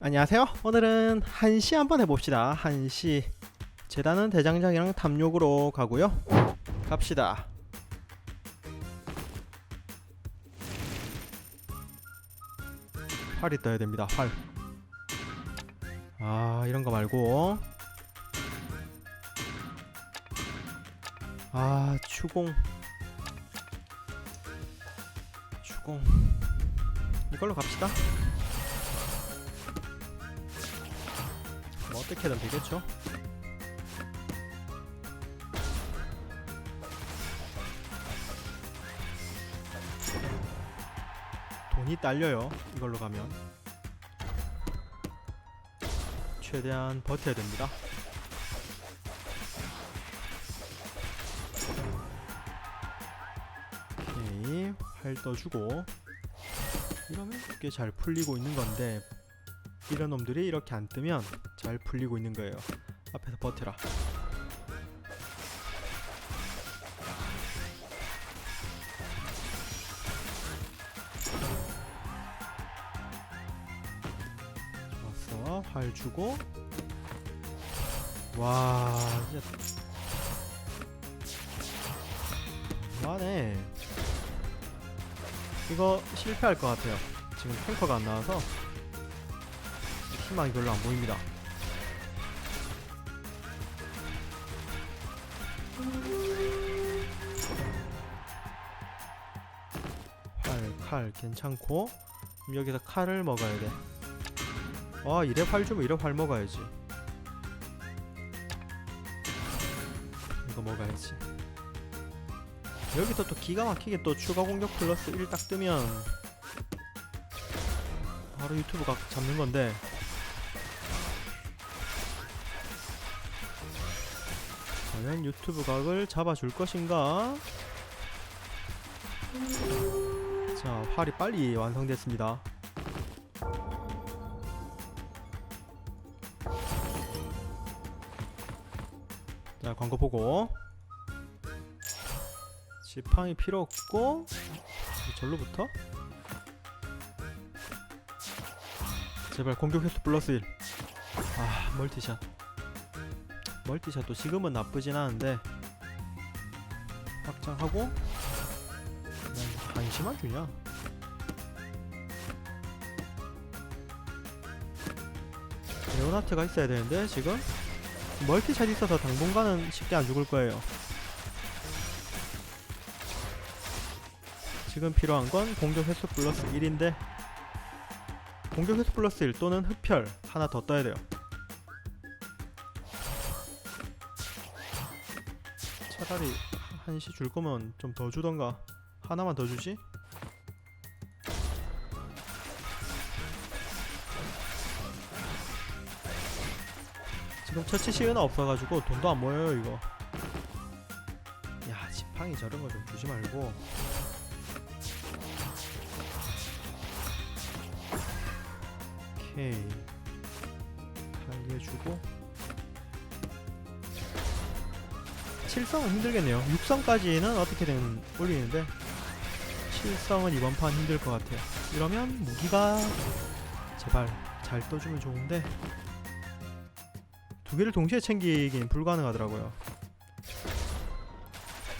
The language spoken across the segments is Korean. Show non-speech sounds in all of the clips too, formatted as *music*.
안녕하세요. 오늘은 한시 한번 해봅시다. 한시 재단은 대장장이랑 탐욕으로 가고요. 갑시다. 활이 떠야 됩니다. 활. 아 이런 거 말고 아 추공 추공 이걸로 갑시다. 어떻게든 되겠죠. 돈이 딸려요. 이걸로 가면 최대한 버텨야 됩니다. 오케이 활 떠주고 이러면 꽤 잘 풀리고 있는 건데 이런 놈들이 이렇게 안 뜨면 잘 풀리고 있는 거예요. 앞에서 버텨라. 좋았어. 활 주고. 와, 진짜. 많네. 이거 실패할 것 같아요. 지금 탱커가 안 나와서 희망이 별로 안 보입니다. 활, 칼 괜찮고 여기서 칼을 먹어야 돼. 아 이래 활 주면 이래 활 먹어야지. 이거 먹어야지. 여기서 또 기가 막히게 또 추가 공격 플러스 1 딱 뜨면 바로 유튜브 각 잡는 건데 과연 유튜브 각을 잡아줄 것인가? 자, 활이 빨리 완성됐습니다. 자, 광고 보고. 지팡이 필요 없고, 절로부터? 제발 공격 횟수 플러스 1. 아, 멀티샷. 멀티샷도 지금은 나쁘진 않은데 확장하고 한심한 주냐 레오나트가 있어야 되는데 지금 멀티샷 있어서 당분간은 쉽게 안 죽을 거예요. 지금 필요한 건 공격 횟수 플러스 1인데 공격 횟수 플러스 1 또는 흡혈 하나 더 떠야 돼요 차라리 한시 줄 거면 좀 더 주던가. 하나만 더 주지? 지금 처치 시효는 없어가지고 돈도 안 모여요 이거. 야 지팡이 저런 거 좀 주지 말고. 오케이. 달리해주고 7성은 힘들겠네요. 6성까지는 어떻게든 올리는데 7성은 이번 판 힘들 것 같아요. 이러면 무기가 제발 잘 떠주면 좋은데 두 개를 동시에 챙기긴 불가능하더라고요.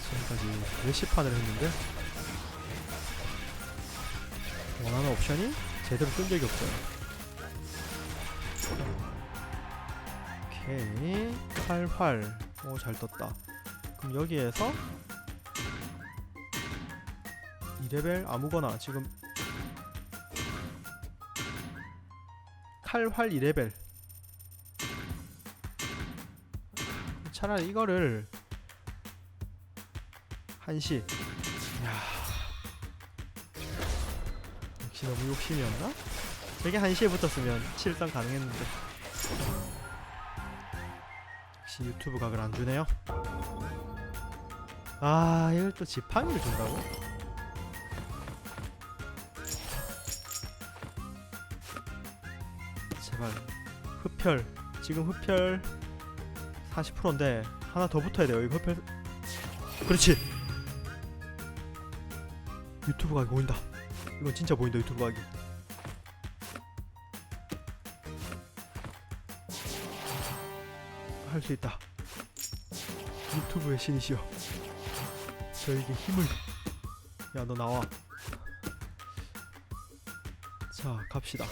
지금까지 몇십 판을 했는데 원하는 옵션이 제대로 뜬 적이 없어요. 오케이 활활 오잘 떴다. 그럼 여기에서 2레벨 아무거나 지금 칼활 2레벨. 차라리 이거를 한시. 야. 역시 너무 욕심이었나? 저게 한시에 붙었으면 7단 가능했는데 역시 유튜브 각을 안 주네요. 아 이걸 또 지팡이를 준다고? 제발 흡혈. 지금 흡혈 40%인데 하나 더 붙어야 돼요. 이거 흡혈. 그렇지! 유튜브 각이 보인다. 이건 진짜 보인다 유튜브 각이 할 수 있다. 유튜브의 신이시여. 저에게 힘을. 야, 너 나와. 자, 갑시다.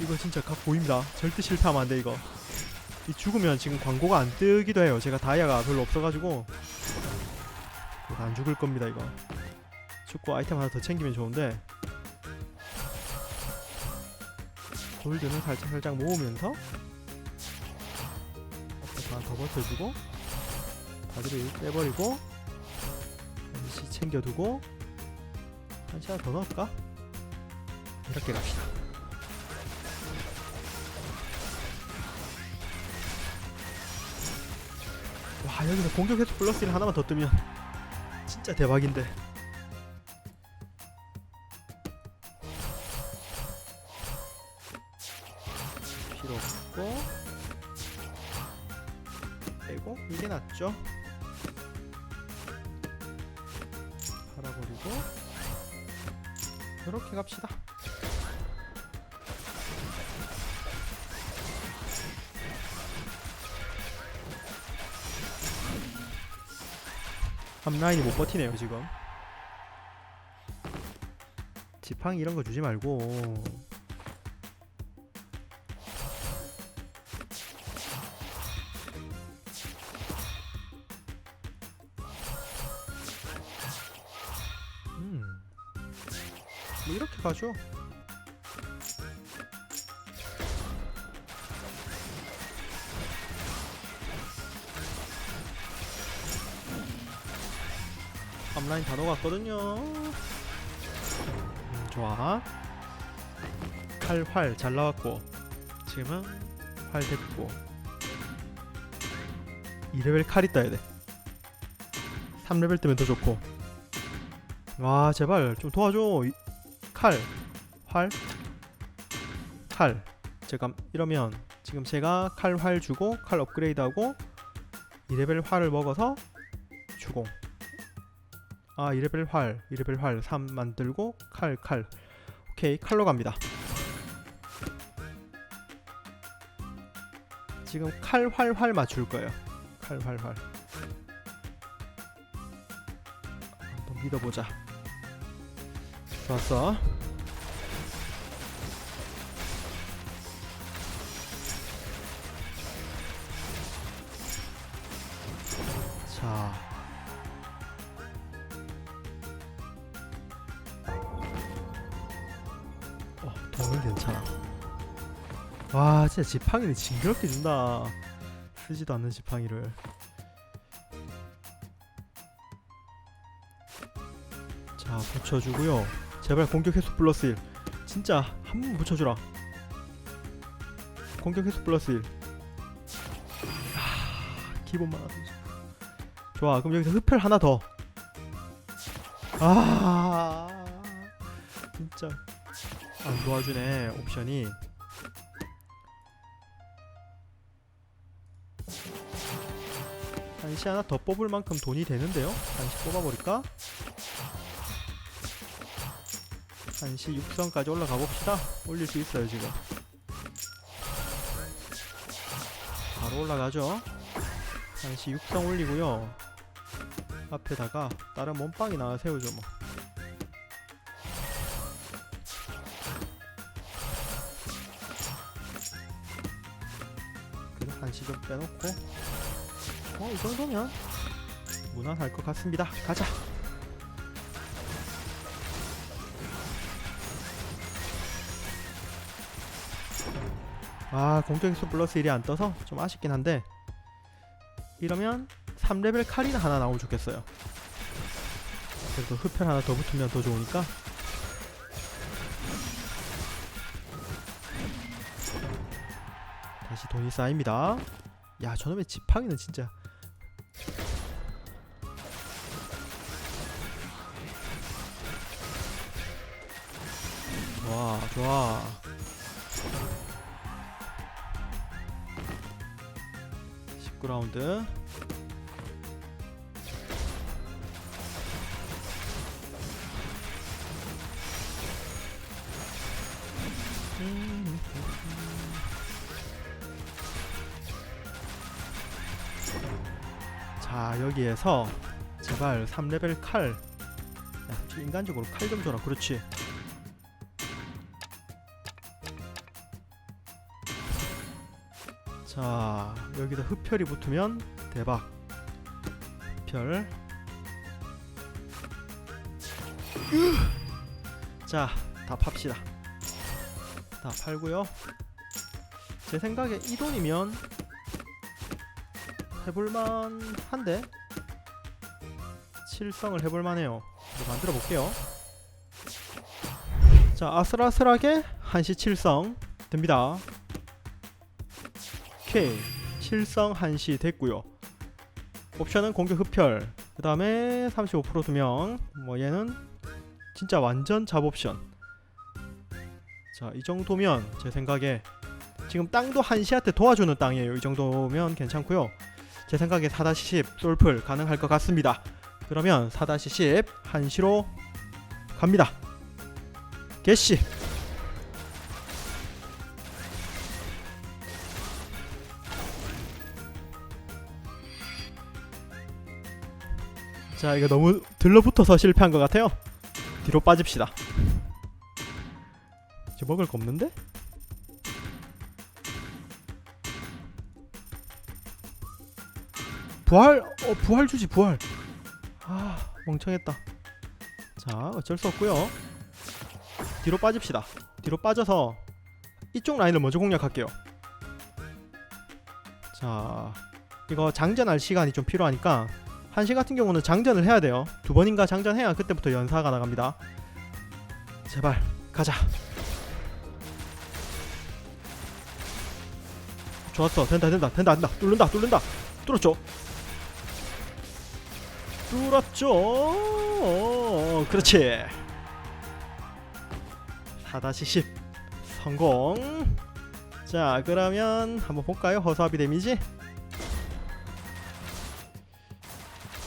이거 진짜 각 보입니다. 절대 실패하면 안 돼, 이거. 이 죽으면 지금 광고가 안 뜨기도 해요. 제가 다이아가 별로 없어가지고. 안 죽을 겁니다, 이거. 죽고 아이템 하나 더 챙기면 좋은데. 골드는 살짝 살짝 모으면서 하나 더 버텨주고 바지를 빼버리고 한시 챙겨두고 한시 하나 더 넣을까? 이렇게 갑시다 와 여기서 공격 횟수 플러스 1 하나만 더 뜨면 진짜 대박인데 낫죠? 팔아버리고 이렇게 갑시다. 앞라인이 못 버티네요 지금. 지팡이 이런 거 주지 말고 뭐 이렇게 가죠. 앞라인 다 녹았거든요. 음, 좋아. 칼, 활잘 나왔고 지금은 활 됐고 2레벨 칼이 따야 돼. 3레벨 뜨면 더 좋고 와 제발 좀 도와줘 이- 칼, 활, 칼. 제가 이러면 지금 제가 칼, 활 주고 칼 업그레이드하고 2레벨 활을 먹어서 주공. 아 2레벨 활, 2레벨 활 3 만들고 칼, 칼. 오케이 칼로 갑니다. 지금 칼, 활, 활 맞출 거예요. 칼, 활, 활. 한번 믿어보자 좋았어. 자. 어, 돈은 괜찮아. 와, 진짜 지팡이는 징그럽게 준다. 쓰지도 않는 지팡이를. 자 붙여주고요 제발 공격 횟수 플러스 1 진짜 한 번 붙여주라. 공격 횟수 플러스 1 아, 기본만 하자 좋아 그럼 여기서 흡혈 하나 더아 진짜. 안 도와주네 옵션이. 한시 하나 더 뽑을 만큼 돈이 되는데요? 한시 뽑아버릴까? 한시 육성까지 올라가 봅시다. 올릴 수 있어요 지금. 바로 올라가죠. 한시 육성 올리고요. 앞에다가 다른 몸빵이나 세우죠 뭐. 그래 한시 좀 빼놓고. 어 이 정도면 무난할 것 같습니다. 가자. 아 공격수 플러스 1이 안 떠서 좀 아쉽긴 한데. 이러면 3레벨 칼이나 하나 나오면 좋겠어요. 그래도 흡혈 하나 더 붙으면 더 좋으니까. 다시 돈이 쌓입니다. 야 저놈의 지팡이는 진짜. 좋아 좋아 그라운드. 자 여기에서 제발 3레벨 칼. 아, 인간적으로 칼 좀 줘라. 그렇지. 자 여기다 흡혈이 붙으면 대박. 흡혈. 자다 팝시다. 다 팔고요. 제 생각에 이 돈이면 해볼만 한데 칠성을 해볼만 해요. 이거 만들어 볼게요. 자 아슬아슬하게 한시 칠성 됩니다 오케이 칠성 한시 됐고요. 옵션은 공격 흡혈 그 다음에 35% 두명. 뭐 얘는 진짜 완전 잡옵션. 자 이 정도면 제 생각에 지금 땅도 한시한테 도와주는 땅이에요. 이 정도면 괜찮고요. 제 생각에 4-10 솔플 가능할 것 같습니다. 그러면 4-10 한시로 갑니다. 개시 자 이거 너무 들러붙어서 실패한 것 같아요. 뒤로 빠집시다. 이제 먹을 거 없는데? 부활? 어 부활 주지 부활. 아 멍청했다. 자 어쩔 수 없고요. 뒤로 빠집시다. 뒤로 빠져서 이쪽 라인을 먼저 공략할게요. 자 이거 장전할 시간이 좀 필요하니까 한시 같은 경우는 장전을 해야 돼요. 두 번인가 장전해야 그때부터 연사가 나갑니다. 제발 가자. 좋았어. 된다 된다 된다 된다. 뚫는다 뚫는다. 뚫었죠? 뚫었죠? 어, 그렇지. 4-10 성공. 자 그러면 한번 볼까요? 허수아비 데미지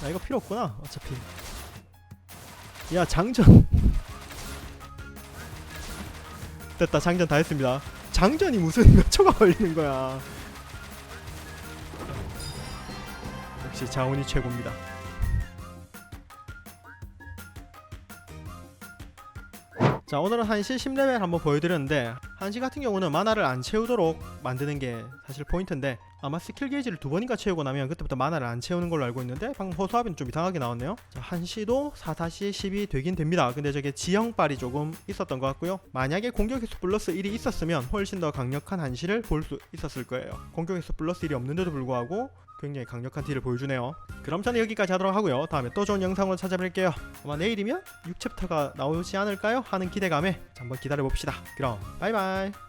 아 이거 필요 없구나 어차피. 야 장전. *laughs* 됐다 장전 다 했습니다. 장전이 무슨 몇 *laughs* 초가 걸리는 거야. 역시 자원이 최고입니다. 자 오늘은 한시 10레벨 한번 보여드렸는데 한시 같은 경우는 마나를 안 채우도록 만드는 게 사실 포인트인데 아마 스킬 게이지를 두 번인가 채우고 나면 그때부터 마나를 안 채우는 걸로 알고 있는데 방금 호수아비는 좀 이상하게 나왔네요. 자 한시도 4-10이 되긴 됩니다. 근데 저게 지형빨이 조금 있었던 것 같고요. 만약에 공격에서 플러스 1이 있었으면 훨씬 더 강력한 한시를 볼 수 있었을 거예요. 공격에서 플러스 1이 없는데도 불구하고 굉장히 강력한 딜을 보여주네요. 그럼 저는 여기까지 하도록 하고요. 다음에 또 좋은 영상으로 찾아뵐게요. 아마 내일이면 6챕터가 나오지 않을까요? 하는 기대감에 한번 기다려봅시다. 그럼 바이바이